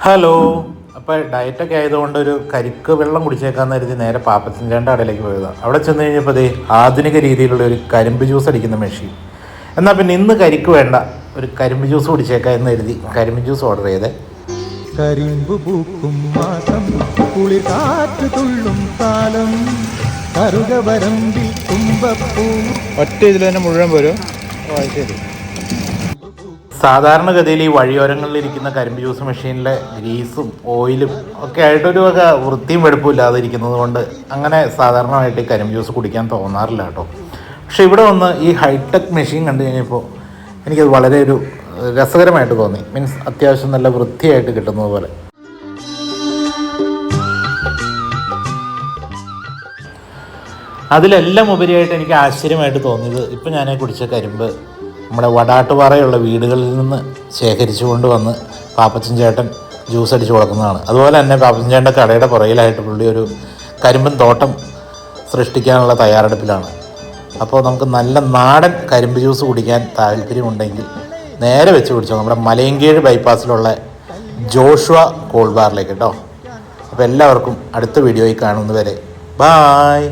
Hello. അപ്പോൾ ഡയറ്റൊക്കെ ആയതുകൊണ്ട് ഒരു കരിക്ക് വെള്ളം കുടിച്ചേക്കാന്ന് കരുതി നേരെ പാപ്പത്തിന്റെ കടയിലേക്ക് പോയതാണ് അവിടെ ചെന്ന് കഴിഞ്ഞപ്പോൾ ദേ ആധുനിക രീതിയിലുള്ള ഒരു കരിമ്പ് ജ്യൂസ് അടിക്കുന്ന മെഷീൻ എന്നാൽ പിന്നെ ഇന്ന് കരിക്ക് വേണ്ട. ഒരു കരിമ്പ് ജ്യൂസ് കുടിച്ചേക്കാം എന്ന് കരുതി കരിമ്പ് ജ്യൂസ് ഓർഡർ ചെയ്തേ. കരിമ്പ് പൂക്കും മാസം കുളിർ കാറ്റ് തുള്ളും കാലം ഒറ്റ ഇതിൽ തന്നെ മുഴുവൻ പോരും? ഓ അത് ശരി. സാധാരണഗതിയിൽ ഈ വഴിയോരങ്ങളിൽ ഇരിക്കുന്ന കരിമ്പ് ജ്യൂസ് മെഷീനിലെ ഗ്രീസും ഓയിലും ഒക്കെ ആയിട്ടൊരു വക വൃത്തിയും വെടുപ്പും ഇല്ലാതെ ഇരിക്കുന്നത് കൊണ്ട് അങ്ങനെ സാധാരണമായിട്ട് ഈ കരിമ്പ് ജ്യൂസ് കുടിക്കാൻ തോന്നാറില്ല കേട്ടോ. പക്ഷെ ഇവിടെ വന്ന് ഈ ഹൈടെക് മെഷീൻ കണ്ടു കഴിഞ്ഞപ്പോൾ എനിക്കത് വളരെ ഒരു രസകരമായിട്ട് തോന്നി. മീൻസ് അത്യാവശ്യം നല്ല വൃത്തിയായിട്ട് കിട്ടുന്നത് പോലെ. അതിലെല്ലാം ഉപരിയായിട്ട് എനിക്ക് ആശ്ചര്യമായിട്ട് തോന്നിയത് ഇപ്പം ഞാൻ കുടിച്ച കരിമ്പ് നമ്മുടെ വടാട്ടുപാറയുള്ള വീടുകളിൽ നിന്ന് ശേഖരിച്ചു കൊണ്ടുവന്ന് പാപ്പച്ചൻ ചേട്ടൻ ജ്യൂസ് അടിച്ച് കൊടുക്കുന്നതാണ്. അതുപോലെ തന്നെ പാപ്പച്ചൻ ചേട്ടന്റെ കടയുടെ പുറകിലായിട്ട് പുള്ളി ഒരു കരിമ്പൻ തോട്ടം സൃഷ്ടിക്കാനുള്ള തയ്യാറെടുപ്പിലാണ്. അപ്പോൾ നമുക്ക് നല്ല നാടൻ കരിമ്പ് ജ്യൂസ് കുടിക്കാൻ താല്പര്യമുണ്ടെങ്കിൽ നേരെ വെച്ച് കുടിച്ചോ. നമ്മുടെ മലയങ്കീഴ് ബൈപ്പാസിലുള്ള ജോഷുവ കോൾ ബാറിലേക്ക് കേട്ടോ. അപ്പോൾ എല്ലാവർക്കും അടുത്ത വീഡിയോയിൽ കാണുന്നവരെ ബായ്.